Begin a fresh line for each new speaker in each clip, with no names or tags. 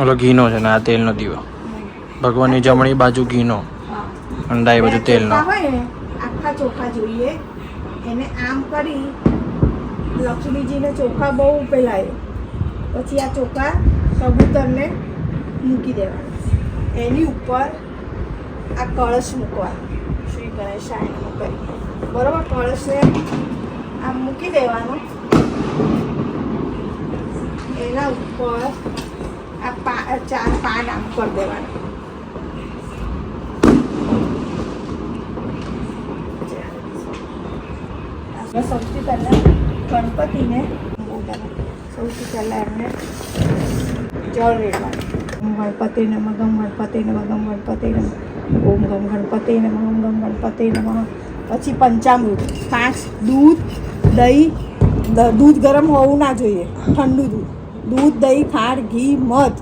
ઓલો ઘીનો છે ને આ તેલનો દીવો. ભગવાનની જમણી બાજુ ઘીનો અને ડાઈ બાજુ તેલનો.
આખા ચોખા જોઈએ. એને આમ કરી લક્ષ્મીજીને ચોખા બહુ પહેલાય પછી આ ચોખા કબૂતરને મૂકી દેવાના. એની ઉપર આ કળશ મૂકવા શ્રી ગણેશાય કરી બરોબર? કળશને આમ મૂકી દેવાનો. એના ઉપર આ ચાર પાન આમ કરી દેવાના. સૌથી પહેલાં ગણપતિને સૌથી પહેલાં એમને જળ રેડવાનું. ગણપતિ નમ, ગમ ગણપતિ નમ, ગમ ગણપતિ નમ, ઓમ ગમ ગણપતિ નમ, ઓમ ગમ ગણપતિ નમ. પછી પંચામૃત. પાંચ દૂધ, દહીં દૂધ ગરમ હોવું ના જોઈએ. ઠંડુ દૂધ. દૂધ, દહીં, ખાંડ, ઘી, મધ.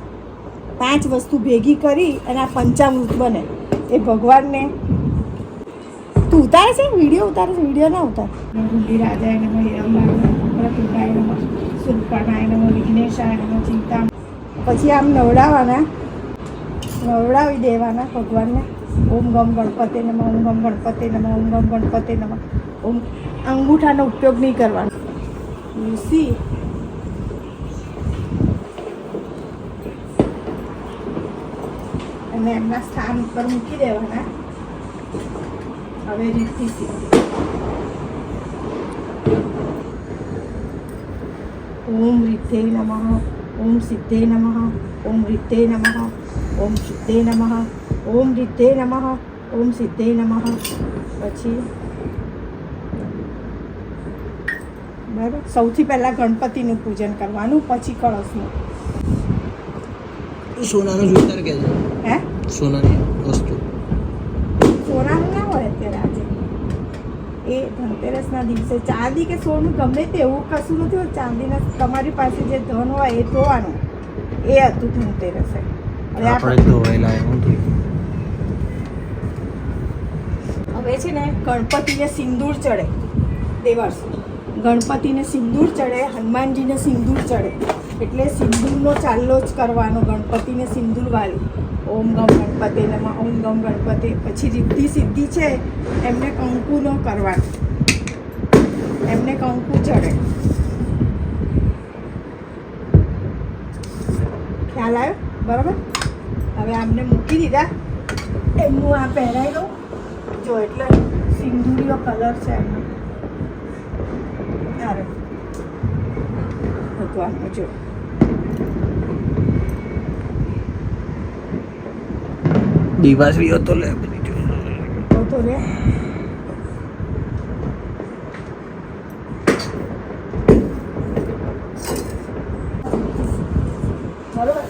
પાંચ વસ્તુ ભેગી કરી અને આ પંચામૃત બને. એ ભગવાનને તું ઉતારે છે? વીડિયો ઉતારે છે? વીડિયો ના ઉતાર? રાજાય નમ હિરંબાય નમ પ્રતિભાય નમ વિઘ્નેશાય નમ ચિંતા પછી આમ નવડાવવાના નવડાવી દેવાના ભગવાનને. ઓમ ગમ ગણપતિ નમ ઓમ ગમ ગણપતિ નમ ઓમ ગમ ગણપતિ નમ. ઓમ અંગૂઠાનો ઉપયોગ નહીં કરવાનો. તુલસી અને એમના સ્થાન ઉપર મૂકી દેવાના. હવે રીતિ સિદ્ધિ ઓમ રીતે નમઃ ઓમ સિદ્ધે નમઃ ઓમ રીતે નમઃ ઓમ શુદ્ધે નમઃ ઓમ રીતે નમઃ ઓમ સિદ્ધે નમઃ. પછી બરાબર? સૌથી પહેલાં ગણપતિનું પૂજન કરવાનું પછી કળશનું.
સોનાનો જોઈતા કે
હે?
સોનાની વસ્તુ?
સોનાનું ના હોય અત્યારે આજે. એ ધનતેરસના દિવસે ચાંદી કે સોનું ગમે તે એવું કશું નથી હોતું. ચાંદીના તમારી પાસે જે ધન હોય એ ધોવાનું. એ હતું ધનતેરસે. હવે
આપણે
આપણે
ધોવાયેલા એવું
હવે છે ને ગણપતિને સિંદૂર ચડે દેવર્ષ. ગણપતિને સિંદૂર ચડે હનુમાનજીને સિંદૂર ચડે. એટલે સિંદૂરનો ચાલ્લો જ કરવાનો ગણપતિને સિંદૂર વાળી ઓમ ગમ ગણપતિ નમઃ, ઓમ ગમ ગણપતિ. પછી રિદ્ધિ સિદ્ધિ છે, એમને કંકુ ન કરવાનું. એમને કંકુ ચડે. ખ્યાલ આવ્યો? બરાબર? હવે આમને મૂકી દીધા. એમનું આ પહેરાઈ દઉં જો એટલે સિંદૂરીયો કલર છે એમનો. સારું ભગવાનનો જો.
દિવાસ બી હતો લે.
તો તો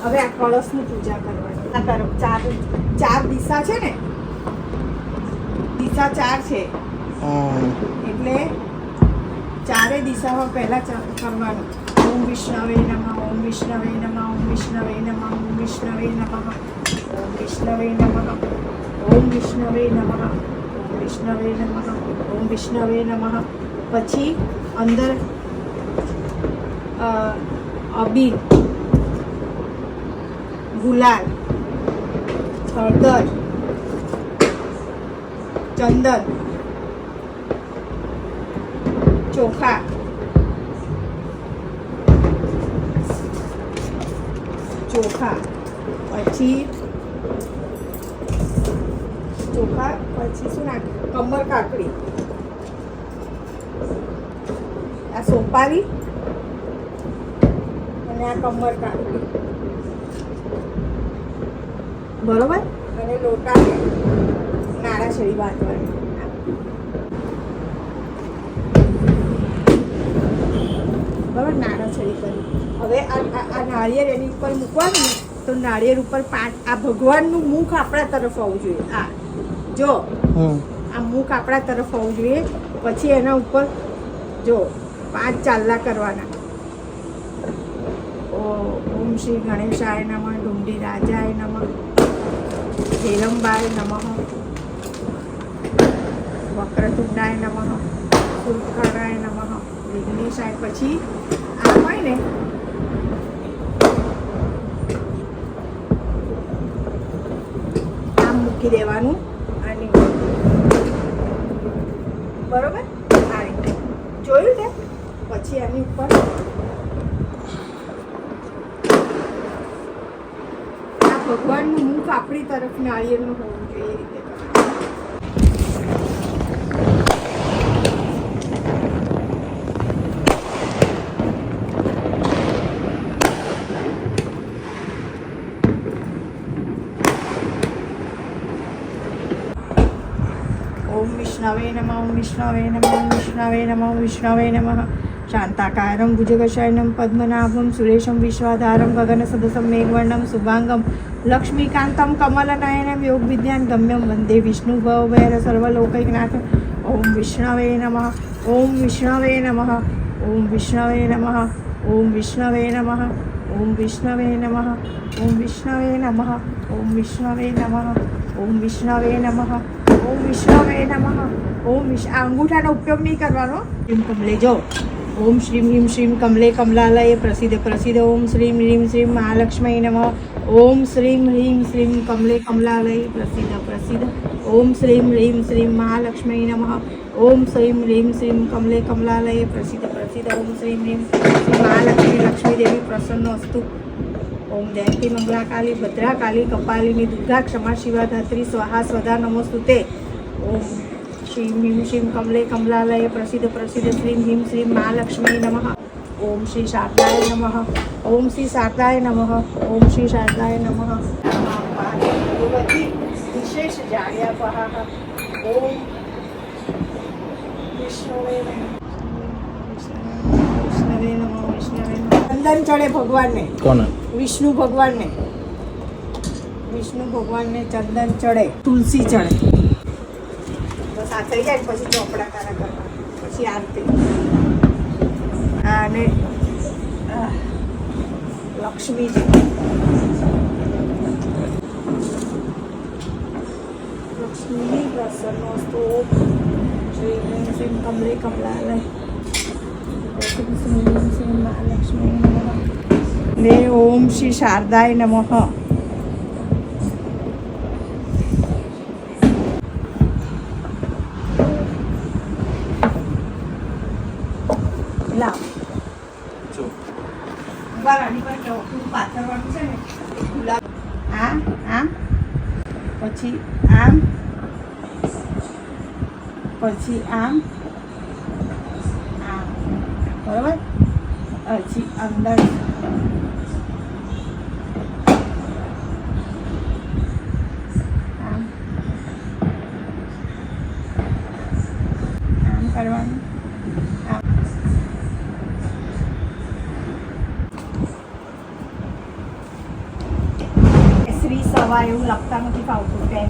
હવે આ કળશની પૂજા કરવાની. આ તરફ ચાર ચાર દિશા છે ને? દિશા ચાર છે. એટલે ચારે દિશામાં પહેલા ચ- કરવાનું. ઓમ વિષ્ણવે નમઃ ઓમ વિષ્ણવે નમઃ ઓમ વિષ્ણવે નમઃ ઓમ વિષ્ણવે નમઃ. विष्णवे नम ओम विष्णवे नम विष्णवे नम ओम विष्णवे नम पची अंदर अभी गुलाल હળદર चंदन चोखा चोखा पची ચોખા પછી શું નાખ કમર કાકડી. આ સોપારી અને આ કમર કાકડી. બરોબર? અને લોટા નાળાછડી બાંધવાની. બરાબર નાળાછડી કરી હવે આ નાળિયેર એની ઉપર મૂકવાનું તો નાળિયેર ઉપર પાંચ આ ભગવાનનું મુખ આપણા તરફ હોવું જોઈએ. આ જો આ મુખ આપણા તરફ હોવું જોઈએ પછી એના ઉપર જો પાંચ ચાલલા કરવાના. ઓમ શ્રી ગણેશાય નમઃ ડુંડી રાજાય નમ હિરમબાય નમ વક્રતુંડાય નમ સુરખારાય નમ વિઘ્નેશાય. પછી આ હોય ને આમ મૂકી દેવાનું. બરોબર? આ રીતે. જોયું છે? પછી આની ઉપર. ભગવાનનું મુખ આપણી તરફ નાળિયેરનું હોવું જોઈએ એ રીતે કરવાનું. ઓમ વિષ્ણવે નમ ઓમ વિષ્ણવે નમ ઓમ વિષ્ણવે નમ ઓમ વિષ્ણવે નમ શાંતાકારમ ભુજગશયનમ પદ્મનાભમ સુરેશમ વિશ્વાધારમ ગગનસદસમ મેઘવર્ણમ શુભાંગમ લક્ષ્મીકાંતમ કમલનયનમ યોગ વિજ્ઞાન ગમ્યમ વંદે વિષ્ણુ ભવભૈર સર્વલોકૈકનાથ ઓમ વિષ્ણવે નમ ઓમ વિષ્ણવે નમ ઓમ વિષ્ણવે નમ ઓમ વિષ્ણવે નમ ઓમ વિષ્ણવે નમ ઓમ વિષ્ણવે નમ ઓમ વિષ્ણવે નમ ઓમ વિષ્ણવે નમઃ ઓમ વિષ્ણવે નમઃ ઓમ વિશ આ અંગૂઠાનો ઉપયોગ નહીં કરવાનો. શ્રીમ કમલે, જો. ઓમ શ્રીમ હ્રીમ શ્રીમ કમલે કમલાલય પ્રસિદ્ધ પ્રસિદ્ધ ઓમ શ્રીમ હ્રીમ શ્રીમ મહાલક્ષ્મી નમઃ. ઓમ શ્રીમ હ્રીમ શ્રીમ કમલે કમલાલય પ્રસિદ્ધ પ્રસિદ્ધ. ઓમ શ્રીમ હ્રીમ શ્રીમ મહાલક્ષ્મી નમઃ. ઓમ શ્રીમ હ્રીમ શ્રીમ કમલે કમલાલય પ્રસિદ્ધ પ્રસિદ્ધ. ઓમ શ્રીમ હ્રીમ મહાલક્ષ્મી, લક્ષ્મી પ્રસન્ન અસ્તુ. ઓમ જયંતી મંગલાકાલી ભદ્રાકાલી, કપાલિની દુર્ગા, ક્ષમા શિવા ધાત્રી, સ્વાહા, સ્વધા, નમોસ્તુતે. ઓમ શ્રીમ હિમ શ્રીમ કમલે કમલાલય, પ્રસિદ્ધ પ્રસિદ્ધ શ્રીમ હિમ શ્રીમ મહાલક્ષ્મી નમઃ. ઓમ શ્રી શારદાય નમઃ. ઓમ શ્રી શારદાય નમઃ. ઓમ શ્રી શારદાય નમઃ. વિશેષ જાણ્યા
કોને?
વિષ્ણુ ભગવાનને. વિષ્ણુ ભગવાનને ચંદન ચડે, તુલસી ચડે. બસ આ થઈ જાય પછી ચોપડા તારા કરવા પછી આરતી અને લક્ષ્મીજી લક્ષ્મી પ્રસન્નોસ્તુ શ્રી હ્રીમ શ્રીમ કમલે કમલાલય શ્રી શ્રી શ્રીમ મહાલક્ષ્મી હે ઓમ શ્રી શારદાય નમઃ પછી આમ પછી આમ આમ બરાબર પછી અંદર કરવાનું. શ્રી સવા એવું લખતા નથી ફાવતું કે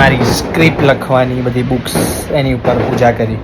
મારી સ્ક્રિપ્ટ લખવાની બધી બુક્સ એની ઉપર પૂજા કરી.